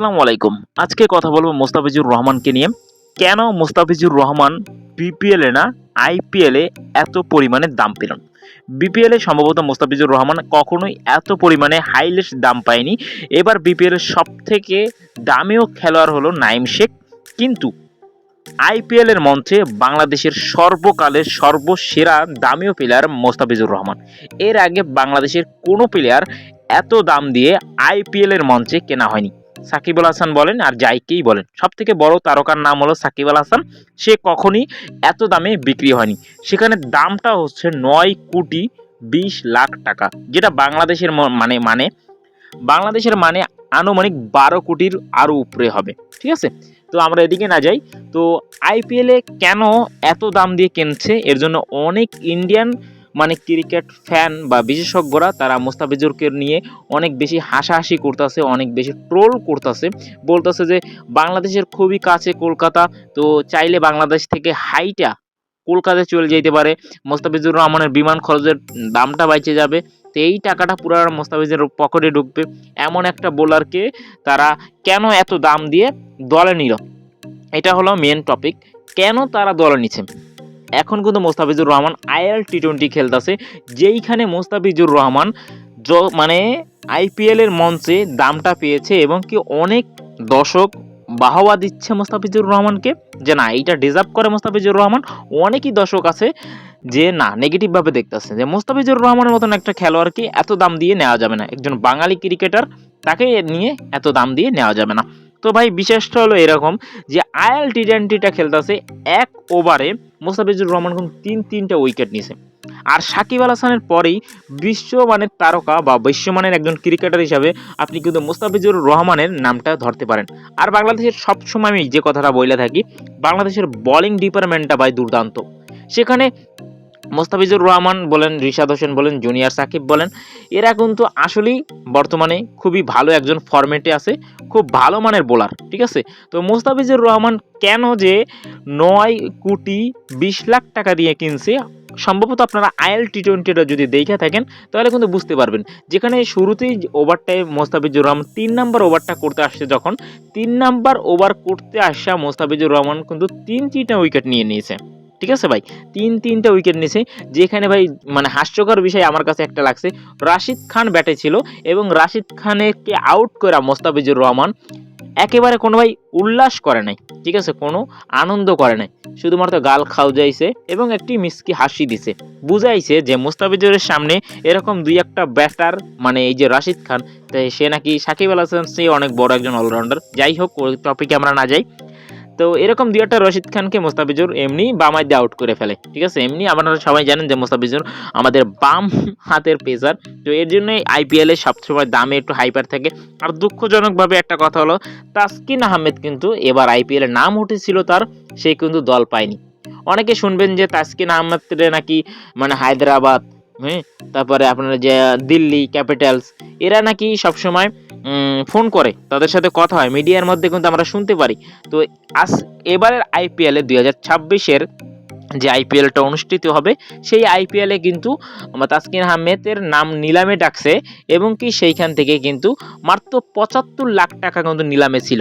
আসসালামু আলাইকুম। আজকে কথা বলব মোস্তাফিজুর রহমানকে নিয়ে। কেন মোস্তাফিজুর রহমান বিপিএলে না, আইপিএলে এত পরিমাণে দাম পেলেন বিপিএলে সম্ভবত মোস্তাফিজুর রহমান কখনোই এত পরিমাণে হাইলেস্ট দাম পায়নি। এবার বিপিএলের সব থেকে দামিও খেলোয়াড় হলো নাইম শেখ। কিন্তু আইপিএলের মঞ্চে বাংলাদেশের সর্বকালের সর্বসেরা দামিও প্লেয়ার মোস্তাফিজুর রহমান। এর আগে বাংলাদেশের কোনো প্লেয়ার এত দাম দিয়ে আইপিএলের মঞ্চে কেনা হয়নি। সাকিব আল হাসান বলেন আর যাইকেই বলেন। সব থেকে বড় তারকার নাম হলো সাকিব আল হাসান। সে কখনই এত দামে বিক্রি হয়নি। সেখানে দামটা হচ্ছে নয় কোটি বিশ লাখ টাকা, যেটা বাংলাদেশের মানে মানে বাংলাদেশের মানে আনুমানিক বারো কোটির আরও উপরে হবে। ঠিক আছে? তো আমরা এদিকে না যাই। তো আইপিএলে কেন এত দাম দিয়ে কিনছে? এর জন্য অনেক ইন্ডিয়ান মানে ক্রিকেট ফ্যান বা বিশেষজ্ঞরা, তারা মুস্তাফিজুরকে নিয়ে অনেক বেশি হাসাহাসি করতেছে, অনেক বেশি ট্রোল করতেছে। বলতেছে যে, বাংলাদেশের খুবই কাছে কলকাতা, তো চাইলে বাংলাদেশ থেকে হাইটা কলকাতায় চলে যেতে পারে। মোস্তাফিজুর রহমানের বিমান খরচের দামটা বাইচে যাবে। তো এই টাকাটা পুরো মোস্তাফিজের পকেটে ঢুকবে। এমন একটা বোলারকে তারা কেন এত দাম দিয়ে দলে নিল? এটা হলো মেন টপিক কেন তারা দলে নিচ্ছে এখন কিন্তু Mustafizur Rahman IL T twenty খেলতেছে, যেইখানে মোস্তাফিজুর রহমান মানে আইপিএলের মঞ্চে দামটা পেয়েছে এবং কি অনেক দর্শক বাহবা দিচ্ছে মোস্তাফিজুর রহমানকে, যে না, এইটা ডিজার্ভ করে মোস্তাফিজুর রহমান। অনেকই দর্শক আছে যে না নেগেটিভভাবে দেখতেছে, যে মোস্তাফিজুর রহমানের মতন একটা খেলোয়াড়কে এত দাম দিয়ে নেওয়া যাবে না। একজন বাঙালি ক্রিকেটার তাকে নিয়ে এত দাম দিয়ে নেওয়া যাবে না। তো ভাই, বিশেষটা হলো এরকম যে আইএল টি টোয়েন্টিটা খেলতেছে এক ওভারে মোস্তাফিজুর রহমান কিন্তু তিন, তিনটা উইকেট নিয়েছে আর সাকিব আল হাসানের পরেই বিশ্বমানের তারকা বা বিশ্বমানের একজন ক্রিকেটার হিসাবে আপনি কিন্তু মোস্তাফিজুর রহমানের নামটা ধরতে পারেন। আর বাংলাদেশের সবসময় আমি যে কথাটা বলে থাকি, বাংলাদেশের বলিং ডিপার্টমেন্টটা ভাই দুর্দান্ত। সেখানে মোস্তাফিজুর রহমান বলেন, রিশাদ হোসেন বলেন, জুনিয়র সাকিব বলেন, এরা কিন্তু আসলেই বর্তমানে খুবই ভালো একজন ফরম্যাটে আছে, খুব ভালো মানের বোলার ঠিক আছে? তো মোস্তাফিজুর রহমান কেন যে নয় কোটি বিশ লাখ টাকা দিয়ে কিনছে, সম্ভবত আপনারা আইএল টি টোয়েন্টিটা যদি দেখে থাকেন, তাহলে কিন্তু বুঝতে পারবেন। যেখানে শুরুতেই ওভারটায় মোস্তাফিজুর রহমান তিন নাম্বার ওভারটা করতে আসছে যখন, তিন নাম্বার ওভার করতে আসা মোস্তাফিজুর রহমান কিন্তু তিন তিনটা উইকেট নিয়ে নিয়েছে। ঠিক আছে ভাই? তিন তিনটা উইকেট নিয়েছে যেখানে ভাই মানে হাস্যকর বিষয় আমার কাছে একটা লাগছে। রাশিদ খান ব্যাটে ছিল এবং রাশিদ খানকে আউট করা মোস্তাফিজুর রহমান একেবারে কোনো ভাই উল্লাস করে নাই, ঠিক আছে? কোনো আনন্দ করে নাই। শুধুমাত্র গাল খাওয়াইছে এবং একটি মিসকি হাসি দিছে। বুঝাইছে যে মোস্তাফিজুরের সামনে এরকম দুই একটা ব্যাটার মানে এই যে রাশিদ খান তাই সে নাকি সাকিব আল হাসান সে অনেক বড় একজন অলরাউন্ডার যাই হোক, ওই টপিকে আমরা না যাই। তো এরকম দুই একটা রশিদ খানকে মোস্তাফিজুর এমনি বামাই দিয়ে আউট করে ফেলে, ঠিক আছে? এমনি আপনারা সবাই জানেন যে মোস্তাফিজুর আমাদের বাম হাতের পেসার। তো এর জন্যই আইপিএলে সবসময় দামে একটু হাইপার থাকে। আর দুঃখজনকভাবে একটা কথা হলো, তাসকিন আহমেদ কিন্তু এবার আইপিএলে নাম উঠেছিল তার, সে কিন্তু দল পায়নি। অনেকে শুনবেন যে তাসকিন আহমেদ নাকি মানে হায়দ্রাবাদ হ্যাঁ? তারপরে আপনার যে দিল্লি ক্যাপিটালস, এরা নাকি সবসময় ফোন করে। তাদের সাথে কথা হয়। মিডিয়ার মধ্যে কিন্তু আমরা শুনতে পারি। তো আজ এবারের আইপিএলে দুই হাজার ছাব্বিশের যে আইপিএলটা অনুষ্ঠিত হবে, সেই আইপিএলে কিন্তু তাসকিন আহমেদের নাম নিলামে ডাকছে এবং কি সেইখান থেকে কিন্তু মাত্র পঁচাত্তর লাখ টাকা কিন্তু নিলামে ছিল।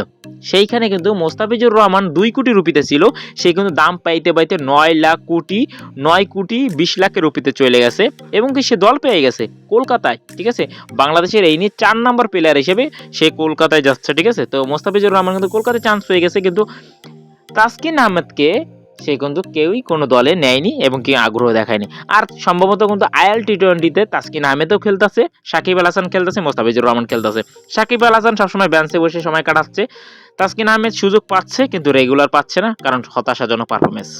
সেইখানে কিন্তু মোস্তাফিজুর রহমান দুই কোটি রুপিতে ছিল, সে কিন্তু দাম পাইতে পাইতে নয় লাখ কোটি, নয় কোটি বিশ লাখের রুপিতে চলে গেছে এবং কি সে দল পেয়ে গেছে কলকাতায়, ঠিক আছে? বাংলাদেশের এই নিয়ে চার নাম্বার প্লেয়ার হিসেবে সে কলকাতায় যাচ্ছে, ঠিক আছে? তো মোস্তাফিজুর রহমান কিন্তু কলকাতায় চান্স পেয়ে গেছে, কিন্তু তাসকিন আহমেদকে সে কিন্তু কেউই কোনো দলে নেয়নি এবং কেউ আগ্রহ দেখায়নি। আর সম্ভবত কিন্তু আইএল টি টোয়েন্টিতে তাসকিন আহমেদও খেলতেছে, সাকিব আল হাসান খেলতেছে, মোস্তাফিজুর রহমান খেলতেছে। সাকিব আল হাসান সবসময় ব্যান্সে বসে সময় কাটাচ্ছে। তাসকিন আহমেদ সুযোগ পাচ্ছে কিন্তু রেগুলার পাচ্ছে না, কারণ হতাশাজনক পারফরমেন্স